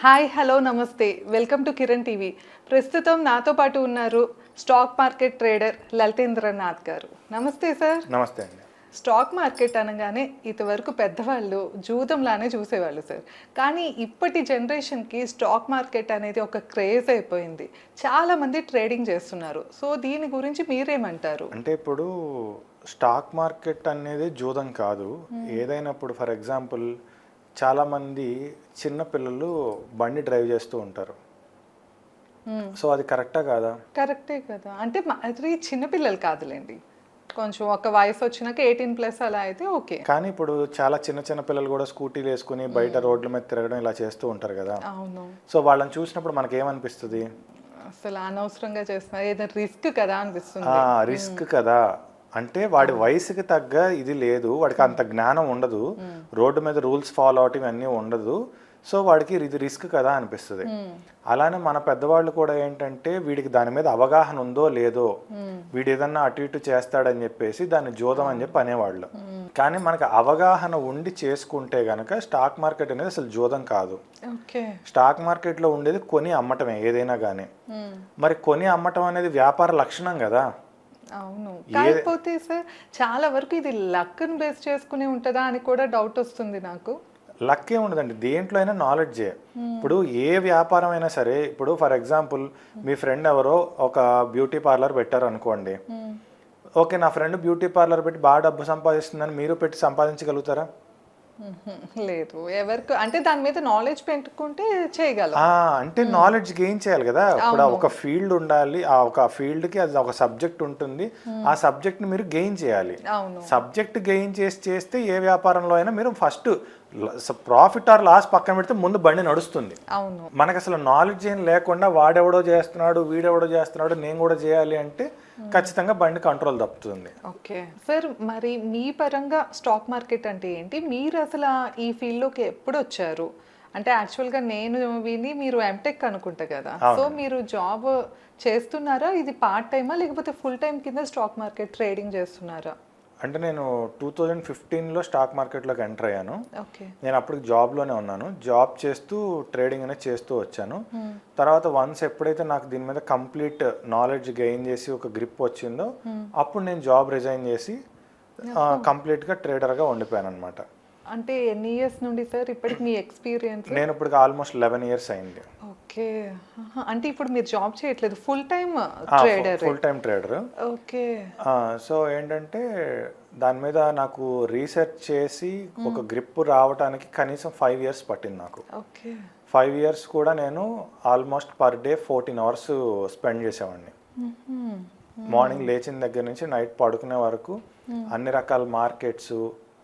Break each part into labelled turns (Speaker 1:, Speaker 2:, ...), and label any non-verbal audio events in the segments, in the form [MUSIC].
Speaker 1: Hi hello నమస్తే. Welcome to Kiran TV. ప్రస్తుతం నాతో పాటు ఉన్నారు స్టాక్ మార్కెట్ ట్రేడర్ లలితేంద్రనాథ్ గారు. నమస్తే సార్.
Speaker 2: నమస్తే అండి.
Speaker 1: స్టాక్ మార్కెట్ అనగానే ఇంతవరకు పెద్దవాళ్ళు జూదంలానే చూసేవాళ్ళు సార్. కానీ ఇప్పటి జనరేషన్కి స్టాక్ మార్కెట్ అనేది ఒక క్రేజ్ అయిపోయింది. చాలా మంది ట్రేడింగ్ చేస్తున్నారు. సో దీని గురించి మీరేమంటారు?
Speaker 2: అంటే ఇప్పుడు స్టాక్ మార్కెట్ అనేది జూదం కాదు. ఏదైనా ఇప్పుడు ఫర్ ఎగ్జాంపుల్ చాలామంది చిన్న పిల్లలు బండి డ్రైవ్ చేస్తూ ఉంటారు. సో అది కరెక్టా కాదా?
Speaker 1: కరెక్టే కదా. అంటే అది చిన్నపిల్లలు కాదులేండి. కొంచెం ఒక వయసు వచ్చినాక ఎయిటీన్ ప్లస్ అలా అయితే ఓకే.
Speaker 2: కానీ ఇప్పుడు చాలా చిన్న చిన్న పిల్లలు కూడా స్కూటీలు వేసుకుని బయట రోడ్ల మీద తిరగడం ఇలా చేస్తూ ఉంటారు కదా.
Speaker 1: అవును.
Speaker 2: సో వాళ్ళని చూసినప్పుడు మనకి ఏమనిపిస్తుంది
Speaker 1: అసలు అనవసరంగా చేస్తున్నారు. ఏదైనా రిస్క్ కదా అనిపిస్తుంది.
Speaker 2: రిస్క్ కదా. అంటే వాడి వయసుకి తగ్గ ఇది లేదు వాడికి అంత జ్ఞానం ఉండదు రోడ్డు మీద రూల్స్ ఫాలో అవటం ఇవన్నీ ఉండదు. సో వాడికి ఇది రిస్క్ కదా అనిపిస్తుంది. అలానే మన పెద్దవాళ్ళు కూడా ఏంటంటే వీడికి దాని మీద అవగాహన ఉందో లేదో వీడు ఏదన్నా అటు ఇటు చేస్తాడని చెప్పేసి దాన్ని జోదం అని చెప్పి అనేవాళ్ళు. కానీ మనకి అవగాహన ఉండి చేసుకుంటే గనక స్టాక్ మార్కెట్ అనేది అసలు జోదం కాదు. స్టాక్ మార్కెట్లో ఉండేది కొని అమ్మటమే ఏదైనా కానీ మరి కొని అమ్మటం అనేది వ్యాపార లక్షణం కదా.
Speaker 1: అవును. కాకపోతే సార్ చాలా వరకు ఇది లక్ని బేస్ చేసుకుని ఉంటుందా అని కూడా డౌట్ వస్తుంది నాకు.
Speaker 2: లక్ ఏ ఉండదండి. దేంట్లో అయినా నాలెడ్జే. ఇప్పుడు ఏ వ్యాపారం అయినా సరే ఇప్పుడు ఫర్ ఎగ్జాంపుల్ మీ ఫ్రెండ్ ఎవరో ఒక బ్యూటీ పార్లర్ పెట్టారు అనుకోండి ఓకే నా ఫ్రెండ్ బ్యూటీ పార్లర్ పెట్టి బాగా డబ్బు సంపాదిస్తుందని మీరు పెట్టి సంపాదించగలుగుతారా. [LAUGHS]
Speaker 1: లేదు. ఎవరికి అంటే దాని మీద నాలెడ్జ్ పెట్టుకుంటే చేయగలం.
Speaker 2: అంటే నాలెడ్జ్ గెయిన్ చేయాలి కదా. ఇప్పుడు ఒక ఫీల్డ్ ఉండాలి ఆ ఒక ఫీల్డ్కి అది ఒక సబ్జెక్ట్ ఉంటుంది. ఆ సబ్జెక్ట్ని మీరు గెయిన్ చేయాలి. సబ్జెక్ట్ గెయిన్ చేసి చేస్తే ఏ వ్యాపారంలో అయినా మీరు ఫస్ట్ ప్రాఫిట్ ఆర్ లాస్ పక్కన పెడితే ముందు బండి నడుస్తుంది.
Speaker 1: అవును.
Speaker 2: మనకు అసలు నాలెడ్జ్ ఏం లేకుండా వాడెవడో చేస్తున్నాడు వీడెవడో చేస్తున్నాడు నేను కూడా చేయాలి అంటే ఖచ్చితంగా బండి కంట్రోల్ తప్పుతుంది
Speaker 1: ఓకే. సార్ మరి మీ పరంగా స్టాక్ మార్కెట్ అంటే ఏంటి? మీరు అసలు ఈ ఫీల్డ్లోకి ఎప్పుడు వచ్చారు? అంటే యాక్చువల్గా నేను విని మీరు ఎంటెక్ అనుకుంటా కదా. సో మీరు జాబ్ చేస్తున్నారా? ఇది పార్ట్ టైమా లేకపోతే ఫుల్ టైం కింద స్టాక్ మార్కెట్ ట్రేడింగ్ చేస్తున్నారా?
Speaker 2: అంటే నేను టూ థౌజండ్ ఫిఫ్టీన్లో స్టాక్ మార్కెట్లోకి ఎంటర్ అయ్యాను. నేను అప్పుడు జాబ్లోనే ఉన్నాను. జాబ్ చేస్తూ ట్రేడింగ్ అనేది చేస్తూ వచ్చాను. తర్వాత వన్స్ ఎప్పుడైతే నాకు దీని మీద కంప్లీట్ నాలెడ్జ్ గెయిన్ చేసి ఒక గ్రిప్ వచ్చిందో అప్పుడు నేను జాబ్ రిజైన్ చేసి కంప్లీట్గా ట్రేడర్గా ఉండిపోయాను అనమాట
Speaker 1: అంటే ఎన్ని ఇయర్స్ నుండి సార్ ఇప్పటికి మీ ఎక్స్పీరియన్స్?
Speaker 2: నేను ఇప్పుడు ఆల్మోస్ట్ లెవెన్ ఇయర్స్ అయింది.
Speaker 1: ఓకే. అంటే ఇప్పుడు మీరు జాబ్ చేయట్లేదు. Full time trader
Speaker 2: full time trader
Speaker 1: okay.
Speaker 2: So ఏంటంటే దాని మీద నాకు రీసెర్చ్ చేసి ఒక గ్రిప్ రావడానికి కనీసం ఫైవ్ ఇయర్స్ పట్టింది నాకు.
Speaker 1: ఓకే.
Speaker 2: ఫైవ్ ఇయర్స్ కూడా నేను almost per day fourteen hours spend చేసేవాడిని. మార్నింగ్ లేచిన దగ్గర నుంచి నైట్ పడుకునే వరకు అన్ని రకాల మార్కెట్స్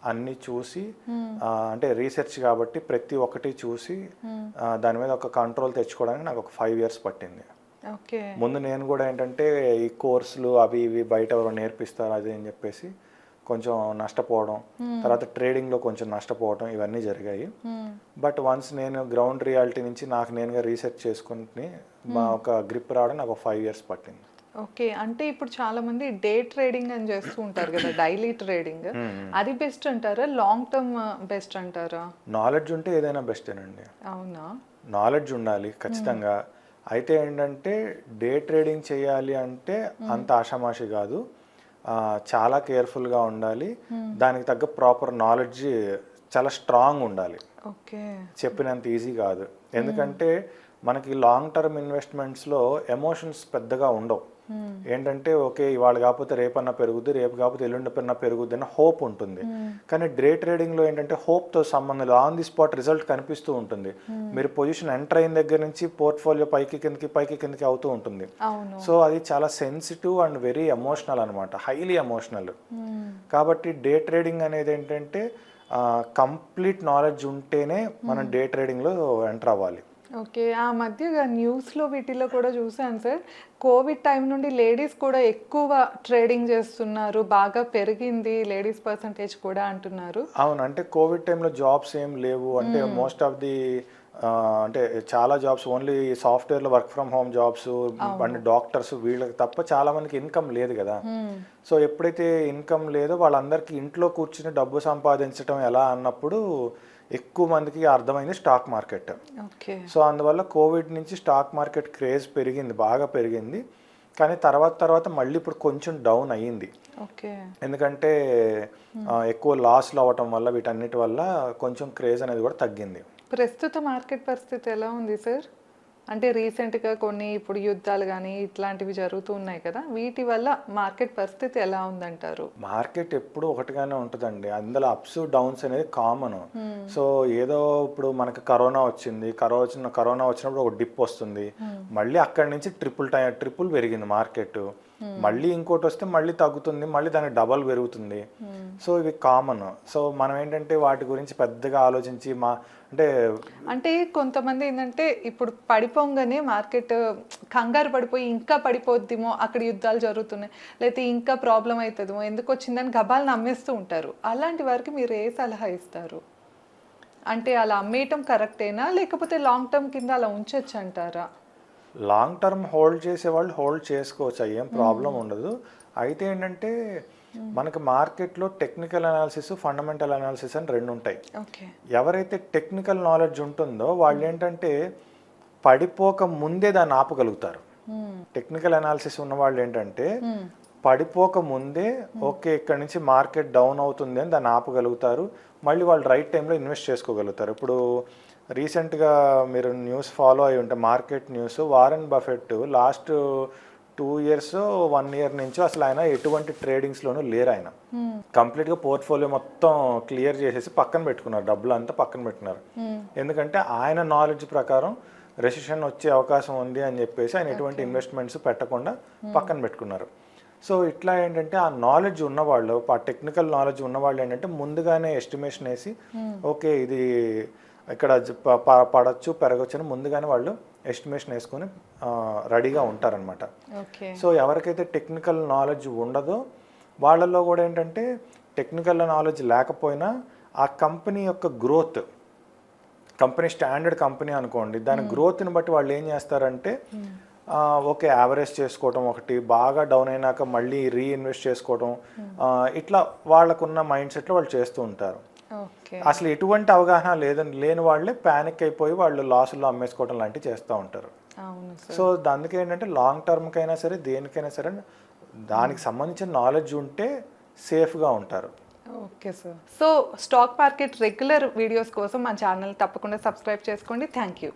Speaker 2: అన్ని చూసి ఆ, అంటే రీసెర్చ్ కాబట్టి ప్రతి ఒక్కటి చూసి ఆ, దాని మీద ఒక కంట్రోల్ తెచ్చుకోవడానికి నాకు ఒక ఫైవ్ ఇయర్స్ పట్టింది.
Speaker 1: ఓకే.
Speaker 2: ముందు నేను కూడా ఏంటంటే ఈ కోర్సులు అవి ఇవి బయట ఎవరో నేర్పిస్తారు అది అని చెప్పేసి కొంచెం నష్టపోవడం తర్వాత ట్రేడింగ్లో కొంచెం నష్టపోవడం ఇవన్నీ జరిగాయి. బట్ వన్స్ నేను గ్రౌండ్ రియాలిటీ నుంచి నాకు నేనుగా రీసెర్చ్ చేసుకుని మా ఒక గ్రిప్ రావడం నాకు ఫైవ్ ఇయర్స్ పట్టింది.
Speaker 1: ఓకే అంటే ఇప్పుడు చాలా మంది డే ట్రేడింగ్ అని చేస్తూ ఉంటారు కదా డైలీ ట్రేడింగ్. అది బెస్ట్ అంటారా లాంగ్ టర్మ్ బెస్ట్ అంటారా?
Speaker 2: నాలెడ్జ్ ఉంటే ఏదైనా బెస్టేనండి.
Speaker 1: అవునా?
Speaker 2: నాలెడ్జ్ ఉండాలి ఖచ్చితంగా. అయితే ఏంటంటే డే ట్రేడింగ్ చేయాలి అంటే అంత ఆషామాషి కాదు. చాలా కేర్ఫుల్గా ఉండాలి. దానికి తగ్గ ప్రాపర్ నాలెడ్జ్ చాలా స్ట్రాంగ్ ఉండాలి.
Speaker 1: ఓకే.
Speaker 2: చెప్పినంత ఈజీ కాదు. ఎందుకంటే మనకి లాంగ్ టర్మ్ ఇన్వెస్ట్మెంట్స్లో ఎమోషన్స్ పెద్దగా ఉండవు. ఏంటంటే ఓకే ఇవాళ కాకపోతే రేపన్నా పెరుగుద్ది రేపు కాకపోతే ఎల్లుండి పన్నా పెరుగుద్ది అన్న హోప్ ఉంటుంది. కానీ డే ట్రేడింగ్లో ఏంటంటే హోప్తో సంబంధం ఆన్ ది స్పాట్ రిజల్ట్ కనిపిస్తూ ఉంటుంది. మీరు పొజిషన్ ఎంటర్ అయిన దగ్గర నుంచి పోర్ట్ఫోలియో పైకి కిందకి పైకి కిందకి అవుతూ ఉంటుంది. సో అది చాలా సెన్సిటివ్ అండ్ వెరీ ఎమోషనల్ అనమాట హైలీ ఎమోషనల్. కాబట్టి డే ట్రేడింగ్ అనేది ఏంటంటే కంప్లీట్ నాలెడ్జ్ ఉంటేనే మనం డే ట్రేడింగ్లో ఎంటర్ అవ్వాలి.
Speaker 1: ఓకే. ఆ మధ్య న్యూస్లో వీటిలో కూడా చూసాను సార్. కోవిడ్ టైం నుండి లేడీస్ కూడా ఎక్కువ ట్రేడింగ్ చేస్తున్నారు బాగా పెరిగింది లేడీస్ పర్సంటేజ్ కూడా అంటున్నారు.
Speaker 2: అవును అంటే కోవిడ్ టైంలో జాబ్స్ ఏం లేవు. అంటే మోస్ట్ ఆఫ్ ది అంటే చాలా జాబ్స్ ఓన్లీ సాఫ్ట్వేర్లో work from home jobs and doctors వీళ్ళకి తప్ప చాలా మందికి ఇన్కమ్ లేదు కదా. సో ఎప్పుడైతే ఇన్కమ్ లేదో వాళ్ళందరికీ ఇంట్లో కూర్చుని డబ్బు సంపాదించడం ఎలా అన్నప్పుడు ఎక్కువ మందికి అర్థమైంది స్టాక్ మార్కెట్.
Speaker 1: ఓకే.
Speaker 2: సో అందువల్ల కోవిడ్ నుంచి స్టాక్ మార్కెట్ క్రేజ్ పెరిగింది బాగా పెరిగింది. కానీ తర్వాత తర్వాత మళ్ళీ ఇప్పుడు కొంచెం డౌన్ అయ్యింది.
Speaker 1: ఓకే.
Speaker 2: ఎందుకంటే ఎక్కువ లాస్లు అవ్వటం వల్ల వీటన్నిటి వల్ల కొంచెం క్రేజ్ అనేది కూడా తగ్గింది.
Speaker 1: ప్రస్తుత మార్కెట్ పరిస్థితి ఎలా ఉంది సార్? అంటే రీసెంట్గా కొన్ని ఇప్పుడు యుద్ధాలు కానీ ఇట్లాంటివి జరుగుతూ ఉన్నాయి కదా వీటి వల్ల మార్కెట్ పరిస్థితి ఎలా ఉందంటారు?
Speaker 2: మార్కెట్ ఎప్పుడు ఒకటిగానే ఉంటుందండి. అందులో అప్స్ డౌన్స్ అనేది కామన్ సో ఏదో ఇప్పుడు మనకి కరోనా వచ్చింది. కరోనా కరోనా వచ్చినప్పుడు ఒక డిప్ వస్తుంది. మళ్ళీ అక్కడి నుంచి ట్రిపుల్ టై ట్రిపుల్ పెరిగింది మార్కెట్. మళ్ళీ ఇంకోటి వస్తే మళ్ళీ తగ్గుతుంది. మళ్ళీ దానికి డబల్ పెరుగుతుంది. సో ఇవి కామన్ సో మనం ఏంటంటే వాటి గురించి పెద్దగా ఆలోచించి మా అంటే
Speaker 1: అంటే కొంతమంది ఏంటంటే ఇప్పుడు పడిపోగానే మార్కెట్ కంగారు పడిపోయి ఇంకా పడిపోద్దేమో అక్కడ యుద్ధాలు జరుగుతున్నాయి లేకపోతే ఇంకా ప్రాబ్లం అవుతుందేమో ఎందుకు వచ్చిందని గబాలను అమ్మేస్తూ ఉంటారు. అలాంటి వారికి మీరు ఏ సలహా ఇస్తారు? అంటే అలా అమ్మేయటం కరెక్టేనా లేకపోతే లాంగ్ టర్మ్ కింద అలా ఉంచొచ్చు అంటారా?
Speaker 2: లాంగ్ టర్మ్ హోల్డ్ చేసే వాళ్ళు హోల్డ్ చేసుకోవచ్చు ఏం ప్రాబ్లం ఉండదు. అయితే ఏంటంటే మనకి మార్కెట్లో టెక్నికల్ అనాలిసిస్ ఫండమెంటల్ అనాలిసిస్ అని రెండు ఉంటాయి. ఎవరైతే టెక్నికల్ నాలెడ్జ్ ఉంటుందో వాళ్ళు ఏంటంటే పడిపోక ముందే దాన్ని ఆపగలుగుతారు. టెక్నికల్ అనాలిసిస్ ఉన్న వాళ్ళు ఏంటంటే పడిపోక ముందే ఓకే ఇక్కడ నుంచి మార్కెట్ డౌన్ అవుతుంది అని దాన్ని ఆపగలుగుతారు. మళ్ళీ వాళ్ళు రైట్ టైంలో ఇన్వెస్ట్ చేసుకోగలుగుతారు. ఇప్పుడు రీసెంట్గా మీరు న్యూస్ ఫాలో అయి ఉంటే market news Warren Buffett last two years one year నుంచి అసలు ఆయన ఎటువంటి ట్రేడింగ్స్లోనూ లేరు ఆయన. కంప్లీట్గా పోర్ట్ఫోలియో మొత్తం క్లియర్ చేసేసి పక్కన పెట్టుకున్నారు. డబ్బులు అంతా పక్కన పెట్టుకున్నారు. ఎందుకంటే ఆయన నాలెడ్జ్ ప్రకారం రెసిషన్ వచ్చే అవకాశం ఉంది అని చెప్పేసి ఆయన ఎటువంటి ఇన్వెస్ట్మెంట్స్ పెట్టకుండా పక్కన పెట్టుకున్నారు. సో ఇట్లా ఏంటంటే ఆ నాలెడ్జ్ ఉన్నవాళ్ళు ఆ టెక్నికల్ నాలెడ్జ్ ఉన్నవాళ్ళు ఏంటంటే ముందుగానే ఎస్టిమేషన్ వేసి ఓకే ఇది ఇక్కడ జ- ప- ప- పడచ్చు పెరగచ్చు అని ముందుగానే వాళ్ళు ఎస్టిమేషన్ వేసుకొని రెడీగా ఉంటారనమాట
Speaker 1: ఓకే.
Speaker 2: సో ఎవరికైతే టెక్నికల్ నాలెడ్జ్ ఉండదో వాళ్ళల్లో కూడా ఏంటంటే టెక్నికల్ నాలెడ్జ్ లేకపోయినా ఆ కంపెనీ యొక్క గ్రోత్ కంపెనీ స్టాండర్డ్ కంపెనీ అనుకోండి దాని గ్రోత్ని బట్టి వాళ్ళు ఏం చేస్తారంటే ఓకే యావరేజ్ చేసుకోవటం ఒకటి బాగా డౌన్ అయినాక మళ్ళీ రీఇన్వెస్ట్ చేసుకోవటం ఇట్లా వాళ్ళకున్న మైండ్ సెట్లో వాళ్ళు చేస్తూ ఉంటారు. అసలు ఎటువంటి అవగాహన లేదని లేని వాళ్ళే ప్యానిక్ అయిపోయి వాళ్ళు లాసుల్లో అమ్మేసుకోవడం లాంటివి చేస్తూ ఉంటారు. సో అందుకే ఏంటంటే లాంగ్ టర్మ్కైనా సరే దేనికైనా సరే దానికి సంబంధించిన నాలెడ్జ్ ఉంటే సేఫ్గా ఉంటారు.
Speaker 1: Okay sir. So stock market regular videos కోసం మా ఛానల్ తప్పకుండా సబ్స్క్రైబ్ చేసుకోండి. Thank you